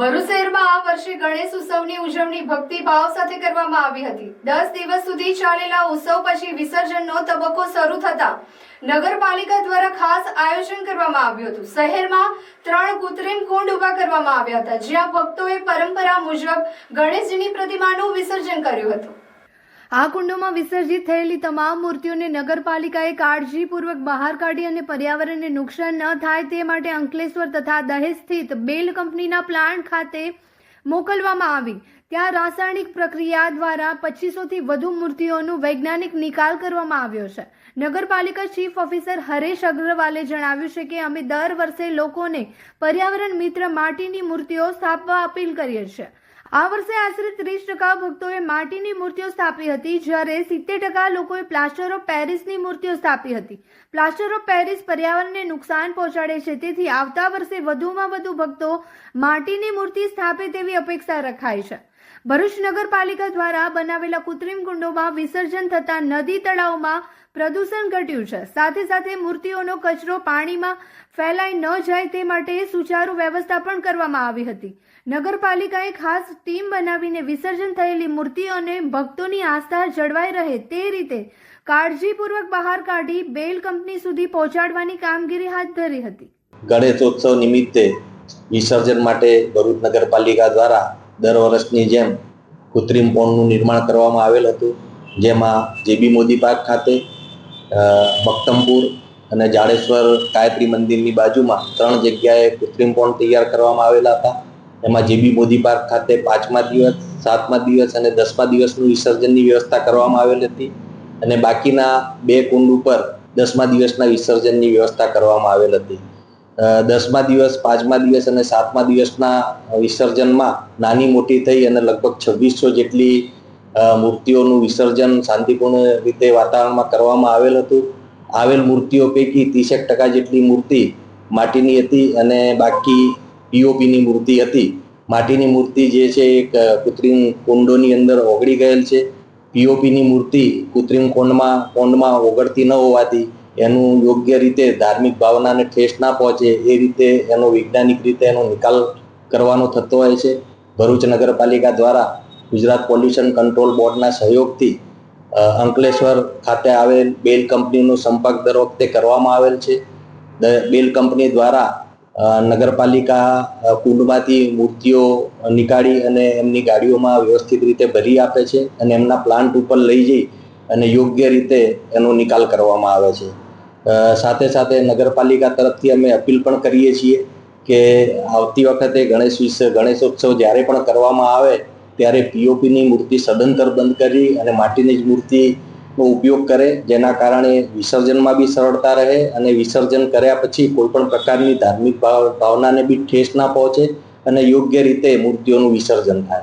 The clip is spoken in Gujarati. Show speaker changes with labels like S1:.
S1: ભરૂચ આ વર્ષે ગણેશ ઉત્સવની ઉજવણી ભક્તિભાવ સાથે કરવામાં આવી હતી. દસ દિવસ સુધી ચાલેલા ઉત્સવ પછી વિસર્જનનો તબક્કો શરૂ થતા નગરપાલિકા દ્વારા ખાસ આયોજન કરવામાં આવ્યું હતું. શહેરમાં ત્રણ કૃત્રિમ કુંડ ઊભા કરવામાં આવ્યા હતા, જ્યાં ભક્તોએ પરંપરા મુજબ ગણેશજીની પ્રતિમાનું વિસર્જન કર્યું હતું. આ કુંડોમાં વિસર્જિત થયેલી તમામ મૂર્તિઓને નગરપાલિકાએ કાળજીપૂર્વક બહાર કાઢી અને પર્યાવરણને નુકસાન ન થાય તે માટે અંકલેશ્વર તથા દહેજ સ્થિત બેલ કંપનીના પ્લાન્ટ ખાતે મોકલવામાં આવી. ત્યાં રાસાયણિક પ્રક્રિયા દ્વારા પચીસોથી વધુ મૂર્તિઓનું વૈજ્ઞાનિક નિકાલ કરવામાં આવ્યો છે. નગરપાલિકા ચીફ ઓફિસર હરેશ અગ્રવાલે જણાવ્યું છે કે અમે દર વર્ષે લોકોને પર્યાવરણ મિત્ર માટીની મૂર્તિઓ સ્થાપવા અપીલ કરીએ છીએ. આ વર્ષે આશરે ત્રીસ ટકા ભક્તોએ માટીની મૂર્તિઓ સ્થાપી હતી, જ્યારે સિત્તેર ટકા લોકોએ પ્લાસ્ટર ઓફ પેરિસની મૂર્તિઓ સ્થાપી હતી. પ્લાસ્ટર ઓફ પેરિસ પર્યાવરણને નુકસાન પહોંચાડે છે, તેથી આવતા વર્ષે વધુમાં વધુ ભક્તો માટીની મૂર્તિ સ્થાપે તેવી અપેક્ષા રખાય છે. ભરૂચ નગરપાલિકા દ્વારા બનાવેલા કૃત્રિમ કુંડોમાં વિસર્જન થતા નદી તળાવમાં પ્રદૂષણ ઘટ્યું છે. સાથે સાથે મૂર્તિઓનો કચરો પાણીમાં ફેલાઈ ન જાય તે માટે સુચારુ વ્યવસ્થા પણ કરવામાં આવી હતી. નગરપાલિકાએ ખાસ ટીમ બનાવીને વિસર્જન થયેલી મૂર્તિઓને ભક્તોની આસ્થા જળવાઈ રહે તે રીતે કાળજીપૂર્વક બહાર કાઢી બેલ કંપની સુધી પહોંચાડવાની કામગીરી હાથ ધરી હતી.
S2: ગણેશોત્સવ નિમિત્તે વિસર્જન માટે ભરૂચ નગરપાલિકા દ્વારા દર વર્ષની જેમ કૃત્રિમ પોન્ડનું નિર્માણ કરવામાં આવેલ હતું, જેમાં જેબી મોદી પાર્ક ખાતે બક્તમપુર અને જાડેશ્વર કાયત્રી મંદિરની બાજુમાં ત્રણ જગ્યાએ કૃત્રિમ પોન્ડ તૈયાર કરવામાં આવેલા હતા. એમાં જેબી મોદી પાર્ક ખાતે પાંચમા દિવસ, સાતમા દિવસ અને દસમા દિવસનું વિસર્જનની વ્યવસ્થા કરવામાં આવેલ હતી અને બાકીના બે કુંડ ઉપર દસમા દિવસના વિસર્જનની વ્યવસ્થા કરવામાં આવેલ હતી. દસમા દિવસ, પાંચમા દિવસ અને સાતમા દિવસના વિસર્જનમાં નાની મોટી થઈ અને લગભગ છવ્વીસો જેટલી મૂર્તિઓનું વિસર્જન શાંતિપૂર્ણ રીતે વાતાવરણમાં કરવામાં આવેલ હતું. આવેલ મૂર્તિઓ પૈકી ત્રીસેક ટકા જેટલી મૂર્તિ માટીની હતી અને બાકી પીઓપીની મૂર્તિ હતી. માટીની મૂર્તિ જે છે એક કૃત્રિમ કુંડોની અંદર ઓગળી ગયેલ છે. પીઓપીની મૂર્તિ કૃત્રિમ કોંડમાં કોંડમાં ઓગળતી ન હોવાથી એનું યોગ્ય રીતે ધાર્મિક ભાવનાને ઠેસ ના પહોંચે, એ રીતે એનો વૈજ્ઞાનિક રીતે એનો નિકાલ કરવાનો થતો હોય છે. ભરૂચ નગરપાલિકા દ્વારા ગુજરાત પોલ્યુશન કંટ્રોલ બોર્ડના સહયોગથી અંકલેશ્વર ખાતે આવેલ બેલ કંપનીનો સંપર્ક દર વખતે કરવામાં આવેલ છે. બેલ કંપની દ્વારા નગરપાલિકા કુંડમાંથી મૂર્તિઓ નીકાળી અને એમની ગાડીઓમાં વ્યવસ્થિત રીતે ભરી આપે છે અને એમના પ્લાન્ટ ઉપર લઈ જઈ અને યોગ્ય રીતે એનો નિકાલ કરવામાં આવે છે. સાથે સાથે નગરપાલિકા તરફથી અમે અપીલ પણ કરીએ છીએ કે આવતી વખતે ગણેશ વિશે ગણેશોત્સવ જ્યારે પણ કરવામાં આવે ત્યારે પીઓપીની મૂર્તિ સદંતર બંધ કરી અને માટીની જ મૂર્તિનો ઉપયોગ કરે, જેના કારણે વિસર્જનમાં બી સરળતા રહે અને વિસર્જન કર્યા પછી કોઈપણ પ્રકારની ધાર્મિક ભાવ, ભાવનાને બી ઠેસ ના પહોંચે અને યોગ્ય રીતે મૂર્તિઓનું વિસર્જન થાય.